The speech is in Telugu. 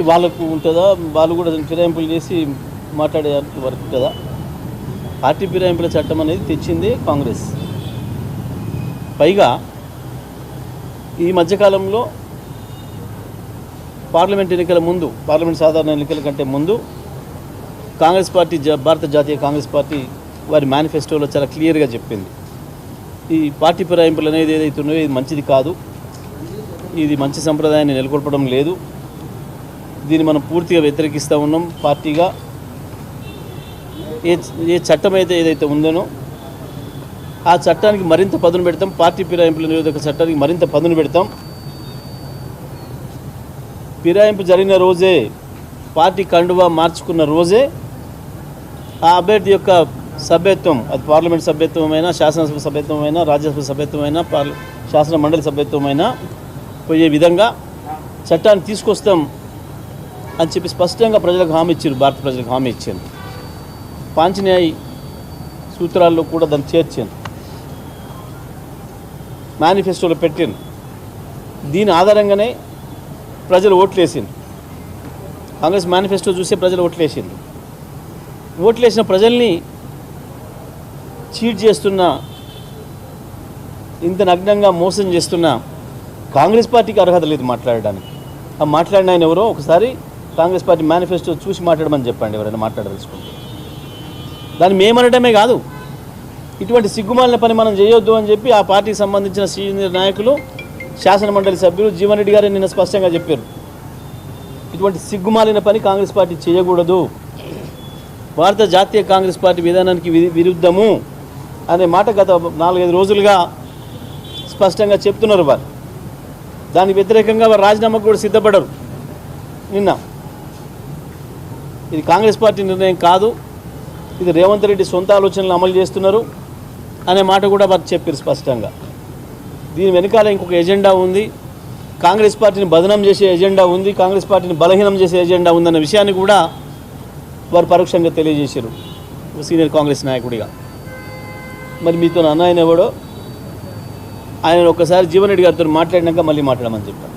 వాళ్ళకు ఉంటుందా? వాళ్ళు కూడా ఫిరాయింపులు చేసి మాట్లాడే వరకు కదా. పార్టీ ఫిరాయింపుల చట్టం అనేది తెచ్చింది కాంగ్రెస్. పైగా ఈ మధ్యకాలంలో పార్లమెంట్ ఎన్నికల ముందు పార్లమెంట్ సాధారణ ఎన్నికల కంటే ముందు కాంగ్రెస్ పార్టీ జా భారత జాతీయ కాంగ్రెస్ పార్టీ వారి మేనిఫెస్టోలో చాలా క్లియర్గా చెప్పింది. ఈ పార్టీ ఫిరాయింపులు అనేది ఏదైతే ఉన్నాయో ఇది మంచిది కాదు. ఇది మంచి సంప్రదాయాన్ని నెలకొల్పడం లేదు. దీన్ని మనం పూర్తిగా వ్యతిరేకిస్తూ ఉన్నాం పార్టీగా. ఏ ఏ చట్టం అయితే ఏదైతే ఉందనో ఆ చట్టానికి మరింత పదును పెడతాం. పార్టీ ఫిరాయింపుల నిరోధక చట్టానికి మరింత పదును పెడతాం. ఫిరాయింపు జరిగిన రోజే పార్టీ కండువా మార్చుకున్న రోజే ఆ అభ్యర్థి యొక్క సభ్యత్వం అది పార్లమెంట్ సభ్యత్వమైనా శాసనసభ సభ్యత్వమైనా రాజ్యసభ సభ్యత్వమైనా పార్ల శాసన మండలి సభ్యత్వమైనా పోయే విధంగా చట్టాన్ని తీసుకొస్తాం. అని చెప్పి స్పష్టంగా ప్రజలకు హామీ ఇచ్చారు భారత ప్రజలకు హామీ ఇచ్చాను పాంచన్యాయి సూత్రాల్లో కూడా దాన్ని చేర్చాను మేనిఫెస్టోలో పెట్టాను దీని ఆధారంగానే ప్రజలు ఓట్లేసింది. కాంగ్రెస్ మేనిఫెస్టో చూసే ప్రజలు ఓట్లేసింది. ఓట్లేసిన ప్రజల్ని చీట్ చేస్తున్న ఇంత నగ్నంగా మోసం చేస్తున్న కాంగ్రెస్ పార్టీకి అర్హత లేదు మాట్లాడడానికి. ఆ మాట్లాడిన ఆయన ఎవరో? ఒకసారి కాంగ్రెస్ పార్టీ మేనిఫెస్టో చూసి మాట్లాడమని చెప్పండి ఎవరైనా మాట్లాడదలుచుకుంటే. దాన్ని మేమనడమే కాదు ఇటువంటి సిగ్గుమాలిన పని మనం చేయొద్దు అని చెప్పి ఆ పార్టీకి సంబంధించిన సీనియర్ నాయకులు శాసన మండలి సభ్యులు జీవన్ రెడ్డి గారు నిన్న స్పష్టంగా చెప్పారు. ఇటువంటి సిగ్గుమాలిన పని కాంగ్రెస్ పార్టీ చేయకూడదు. భారత జాతీయ కాంగ్రెస్ పార్టీ విధానానికి విరుద్ధము అనే మాట గత నాలుగైదు రోజులుగా స్పష్టంగా చెప్తున్నారు వారు. దానికి వ్యతిరేకంగా వారు రాజీనామాకు కూడా సిద్ధపడరు. నిన్న ఇది కాంగ్రెస్ పార్టీ నిర్ణయం కాదు. ఇది రేవంత్ రెడ్డి సొంత ఆలోచనలు అమలు చేస్తున్నారు అనే మాట కూడా వారు చెప్పారు స్పష్టంగా. దీని వెనకాల ఇంకొక ఎజెండా ఉంది. కాంగ్రెస్ పార్టీని బదనం చేసే ఎజెండా ఉంది. కాంగ్రెస్ పార్టీని బలహీనం చేసే ఎజెండా ఉందన్న విషయాన్ని కూడా వారు పరోక్షంగా తెలియజేశారు. సీనియర్ కాంగ్రెస్ నాయకుడిగా. మరి మీతో అన్న ఆయన ఎవడో? ఆయన ఒక్కసారి జీవన్ రెడ్డి గారితో మాట్లాడినాక మళ్ళీ మాట్లాడమని చెప్పాను